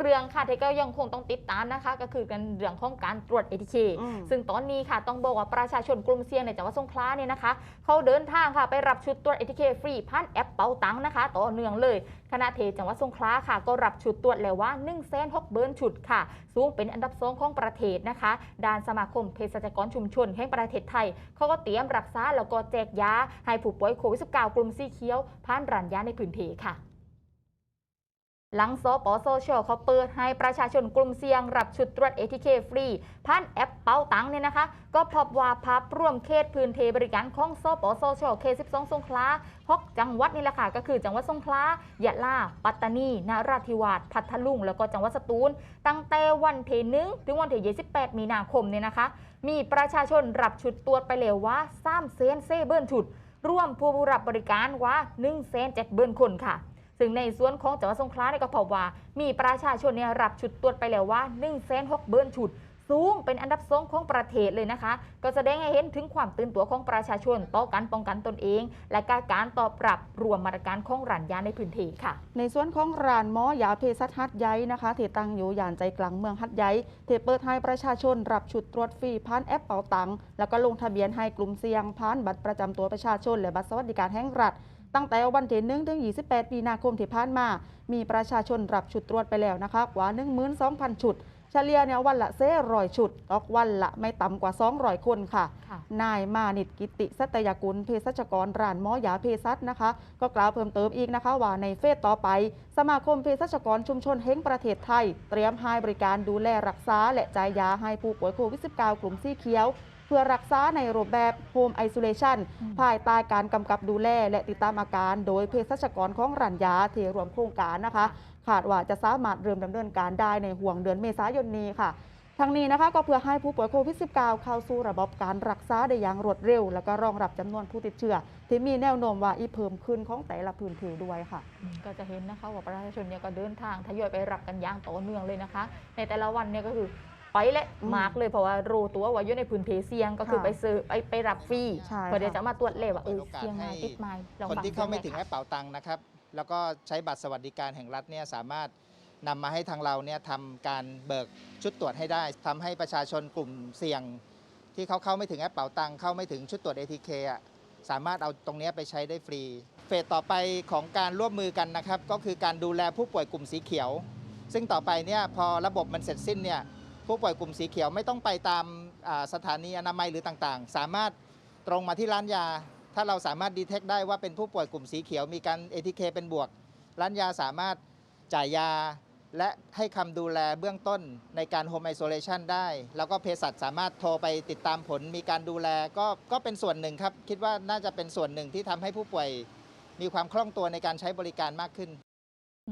เรื่องค่ะที่ก็ยังคงต้องติดตามนะคะ ก็คือกันเรื่องของการตรวจ ATK อืมซึ่งตอนนี้ค่ะต้องบอกว่าประชาชนกลุ่มเสี่ยงในจังหวัดสงขลาเนี่ยนะคะเขาเดินทางค่ะไปรับชุดตรวจ ATK ฟรีผ่านแอปเป๋าตังค์นะคะ ต่อเนื่องเลยคณะเทจังหวัดสงขลาค่ะ ก็รับชุดตรวจแล้วว่า1นึ่งแสนหกเบิร์นชุดค่ะ สูงเป็นอันดับสองของประเทศนะคะด้านสมาคมเภสัชกรชุมชนแห่งประเทศไทยเขาก็เตรียมรักษาแล้วก็แจกยาให้ผู้ป่วยโควิด -19 กลุ่มสีเขียวผ่านร้านยาในพื้นที่ค่ะ หลังสปสชเขาเปิดให้ประชาชนกลุ่มเสี่ยง รับชุดตรวจ ATK ฟรีผ่านแอปเป๋าตังเนี่ยนะคะ ก็พบว่าภาพร่วมเขตพื้นเทบริการของสปสชเขต12สองสงขลาหกจังหวัดนี่แหละค่ะ ก็คือจังหวัดสงขลายะลา ปัตตานี นราธิวาสพัทลุง แล้วก็จังหวัดสตูล ตั้งแต่วันเทหนึ่งถึงวันที่28มีนาคมเนี่ยนะคะ มีประชาชนรับชุดตรวจไปแล้วว่า3เซนเซเบิร์นชุด ร่วมผู้รับบริการว่า1เซน7เบิร์นคนค่ะ ซึ่งในส่วนของจังหวัดสงขลาเนี่ยก็พบว่า มีประชาชนเนี่ยรับชุดตรวจไปแล้วว่า1นึ่งแสนหกเบิร์นชุด สูงเป็นอันดับสองของประเทศเลยนะคะ ก็แสดงให้เห็นถึงความตื่นตัวของประชาชนต่อการป้องกันตนเอง และการการตอบรับรวมมาตรการของรันยาในพื้นที่ค่ะ ในส่วนของร้านหมอยาเภสัชหัดใหญ่นะคะที่ตั้งอยู่ย่านใจกลางเมืองหัดใหญ่ที่เปิดให้ประชาชนรับชุดตรวจฟรีผ่านแอปเป๋าตังค์แล้วก็ลงทะเบียนให้กลุ่มเสี่ยงผ่านบัตรประจำตัวประชาชน และบัตรสวัสดิการแห่งรัฐตั้งแต่วันที่1ถึง 28 มีนาคมที่ผ่านมา มีประชาชนรับชุดตรวจไปแล้วนะคะกว่า 12,000 ชุด เฉลี่ยเนี่ยวันละเซ่ร้อยชุดออกวันละไม่ต่ำกว่า 200 คนค่ะค่ะนายมานิตกิติสัตยากุลเภสัชกรร้านหมอยาเภสัชนะคะ ก็กล่าวเพิ่มเติมอีกนะคะว่าในเฟสต่อไป สมาคมเภสัชกรชุมชนแห่งประเทศไทย เตรียมให้บริการดูแลรักษาและจ่ายยาให้ผู้ป่วยโควิด -19 กลุ่มสีเขียว เพื่อรักษาในรูปแบบ Home Isolation อืมภายใต้การกำกับดูแล และติดตามอาการ โดยเภสัชกรของร้านยาที่รวมโครงการนะคะคาดว่าจะสามารถเริ่มดำเนินการได้ในห่วงเดือนเมษายนนี้ค่ะทั้งนี้นะคะก็เพื่อให้ผู้ป่วยโควิด -19 เข้าสู่ระบบการรักษาได้อย่างรวดเร็ว แล้วก็รองรับจำนวนผู้ติดเชื้อที่มีแนวโน้มว่าอีเพิ่มขึ้นของแต่ละพื้นที่ด้วยค่ะอืมก็จะเห็นนะคะว่าประชาชนเนี่ยก็เดินทางทยอยไปรับกันอย่างต่อเนื่องเลยนะคะ ในแต่ละวันเนี่ยก็คือ ไปและอืมมากเลยเพราะว่ารู้ตัวว่าอยู่ในพื้นที่เสี่ยงก็คือค่ะไปซื้อไปไปรับฟรีใช่เพื่อเดี๋ยวค่ะ จะมาตรวจเลยว่าเออเปิดโอกาสเสี่ยงไหมให้ติดไหมลองคนฟังที่เข้าไม่ถึงสีแอยปเป๋าตังค์นะครับ แล้วก็ใช้บัตรสวัสดิการแห่งรัฐเนี่ยสามารถนำมาให้ทางเราเนี่ยทำการเบิกชุดตรวจให้ได้ทำให้ประชาชนกลุ่มเสี่ยง ที่เขาเข้าไม่ถึงแอปเป๋าตังค์เข้าไม่ถึงชุดตรวจ ATK อะสามารถเอาตรงเนี้ยไปใช้ได้ฟรี เฟสต่อไปของการร่วมมือกันนะครับ ก็คือการดูแลผู้ป่วยกลุ่มสีเขียว ซึ่งต่อไปเนี่ยพอระบบมันเสร็จสิ้นเนี่ย ผู้ป่วยกลุ่มสีเขียวไม่ต้องไปตามสถานีอนามัยหรือต่างๆ สามารถตรงมาที่ร้านยา ถ้าเราสามารถดีเทคได้ว่าเป็นผู้ป่วยกลุ่มสีเขียวมีการ ATK เคเป็นบวก ร้านยาสามารถจ่ายยา และให้คำดูแลเบื้องต้นในการ Home Isolation ได้ แล้วก็เภสัชสามารถโทรไปติดตามผลมีการดูแลก็ก็เป็นส่วนหนึ่งครับ คิดว่าน่าจะเป็นส่วนหนึ่งที่ทำให้ผู้ป่วยมีความคล่องตัวในการใช้บริการมากขึ้น